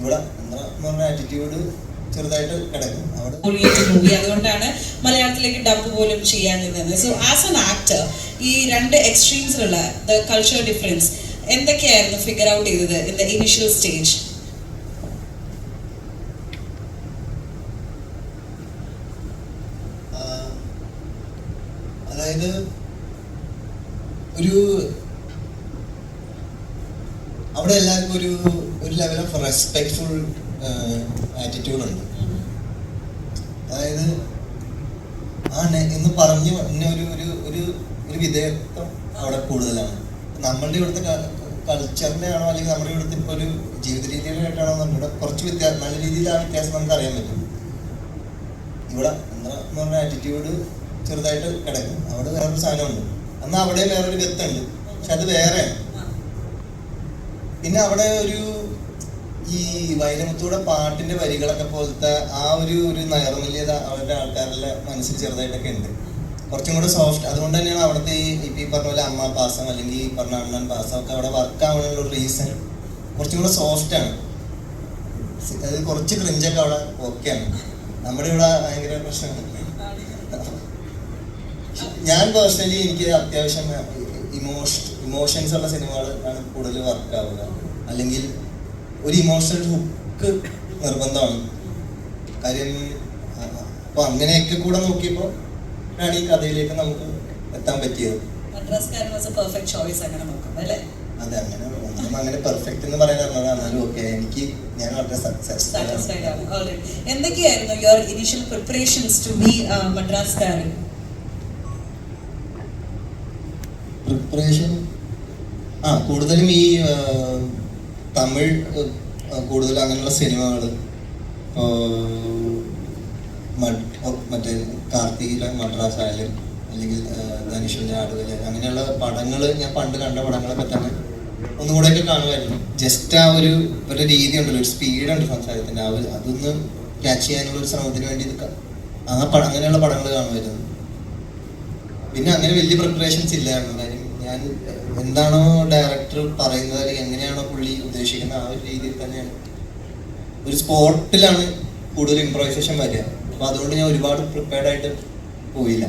ഇവിടെ എന്ന് ആറ്റിറ്റ്യൂഡ് ചെറുതായിട്ട് കിടക്കും. മൂവി അതുകൊണ്ടാണ് മലയാളത്തിലേക്ക് ഡബ് പോലും ചെയ്യാനിരുന്നത്. സോ ആസ് എൻ ആക്ടർ ഈ രണ്ട് എക്സ്ട്രീംസിലുള്ള ദ കൾച്ചർ ഡിഫറൻസ് എന്തൊക്കെയായിരുന്നു ഫിഗർ ഔട്ട് ചെയ്തത് ഇൻ ദ ഇനിഷ്യൽ സ്റ്റേജ് അതായത് ഒരു അവിടെ എല്ലാവർക്കും ഒരു ഒരു ലെവൽ ഓഫ് റെസ്പെക്ട്ഫുൾ ആറ്റിറ്റ്യൂഡ് ഉണ്ട്. അതായത് ആ എന്ന് പറഞ്ഞു പറഞ്ഞ ഒരു ഒരു ഒരു ഒരു വിധേയത്വം അവിടെ കൂടുതലാണ്. നമ്മളുടെ ഇവിടുത്തെ കൾച്ചറിന്റെ ആണോ അല്ലെങ്കിൽ നമ്മുടെ ഇവിടുത്തെ ഇപ്പോൾ ഒരു ജീവിത രീതിയിലായിട്ടാണോ നമ്മുടെ കുറച്ച് വ്യത്യാസം നല്ല രീതിയിൽ ആ വ്യത്യാസം നമുക്ക് അറിയാൻ പറ്റും. ഇവിടെ എന്താ പറഞ്ഞ ആറ്റിറ്റ്യൂഡ് ചെറുതായിട്ട് കിടക്കും. അവിടെ വേറൊരു സാധനമുണ്ട്. എന്നാൽ അവിടെ വേറൊരു ഗത്തുണ്ട് പക്ഷെ അത് വേറെ. പിന്നെ അവിടെ ഒരു ഈ വൈരമുത്തൂടെ പാട്ടിന്റെ വരികളൊക്കെ പോലത്തെ ആ ഒരു ഒരു നൈർമല്യത അവരുടെ ആൾക്കാരുടെ മനസ്സിൽ ചെറുതായിട്ടൊക്കെ ഉണ്ട് കുറച്ചും കൂടെ സോഫ്റ്റ് അതുകൊണ്ട് തന്നെയാണ് അവിടുത്തെ ഈ ഇപ്പൊ ഈ പറഞ്ഞ പോലെ അമ്മ പാസം അല്ലെങ്കിൽ ഈ പറഞ്ഞ അണ്ണൻ പാസം ഒക്കെ അവിടെ വർക്ക് ആവാനുള്ള ഒരു റീസൺ കുറച്ചും കൂടെ സോഫ്റ്റ് ആണ് അത് കുറച്ച് ക്രിഞ്ചൊക്കെ അവിടെ ഓക്കെയാണ് നമ്മുടെ ഇവിടെ ഭയങ്കര പ്രശ്നമാണ് ഞാൻ പേഴ്സണലി എനിക്ക് അത്യാവശ്യം ഇമോഷൻ ഇമോഷൻസ് ഉള്ള സിനിമകൾ ആണ് കൂടുതൽ വർക്ക് ആവുക അല്ലെങ്കിൽ ഒരു ഇമോഷണൽ ഹുക്ക് നിർബന്ധമാണ്. കാര്യം അപ്പൊ അങ്ങനെയൊക്കെ കൂടെ നോക്കിയപ്പോൾ ആണ് ഈ കഥയിലേക്ക് നമുക്ക് എത്താൻ പറ്റിയത്. അതെ അങ്ങനെ ഒന്നും അങ്ങനെ പെർഫെക്റ്റ് എന്ന് പറയുന്നത് എന്നാലും ഓക്കെ എനിക്ക് ഞാൻ വളരെ. എന്തൊക്കെയായിരുന്നു your initial preparations to be മദ്രാസ്കാരൻ preparation ആ കൂടുതലും ഈ തമിഴ് കൂടുതൽ അങ്ങനെയുള്ള സിനിമകൾ മറ്റേ കാർത്തികിലെ മദ്രാസ് ആയാലും അല്ലെങ്കിൽ ധനുഷിന്റെ ആടുകൾ അങ്ങനെയുള്ള പടങ്ങൾ ഞാൻ പണ്ട് കണ്ട പടങ്ങളൊക്കെ തന്നെ ഒന്നും കാണുമായിരുന്നു. ജസ്റ്റ് ആ ഒരു ഒരു രീതി ഉണ്ടല്ലോ ഒരു സ്പീഡ് ഉണ്ട് സംസാരത്തിന്റെ. ആ ഒരു അതൊന്ന് ക്യാച്ച് ചെയ്യാനുള്ള ഒരു ശ്രമത്തിന് വേണ്ടി അങ്ങനെയുള്ള പടങ്ങൾ കാണുമായിരുന്നു. പിന്നെ അങ്ങനെ വലിയ പ്രിപ്പറേഷൻസ് ഇല്ലായിരുന്നു. ഞാൻ എന്താണോ ഡയറക്ടർ പറയുന്നത് അല്ലെങ്കിൽ എങ്ങനെയാണോ പുള്ളി ഉദ്ദേശിക്കുന്നത് ആ ഒരു രീതിയിൽ തന്നെയാണ്. ഒരു സ്പോട്ടിലാണ് കൂടുതൽ ഇംപ്രൈസേഷൻ വരിക. അപ്പൊ അതുകൊണ്ട് ഞാൻ ഒരുപാട് പ്രിപ്പയർഡ് ആയിട്ട് പോയില്ല.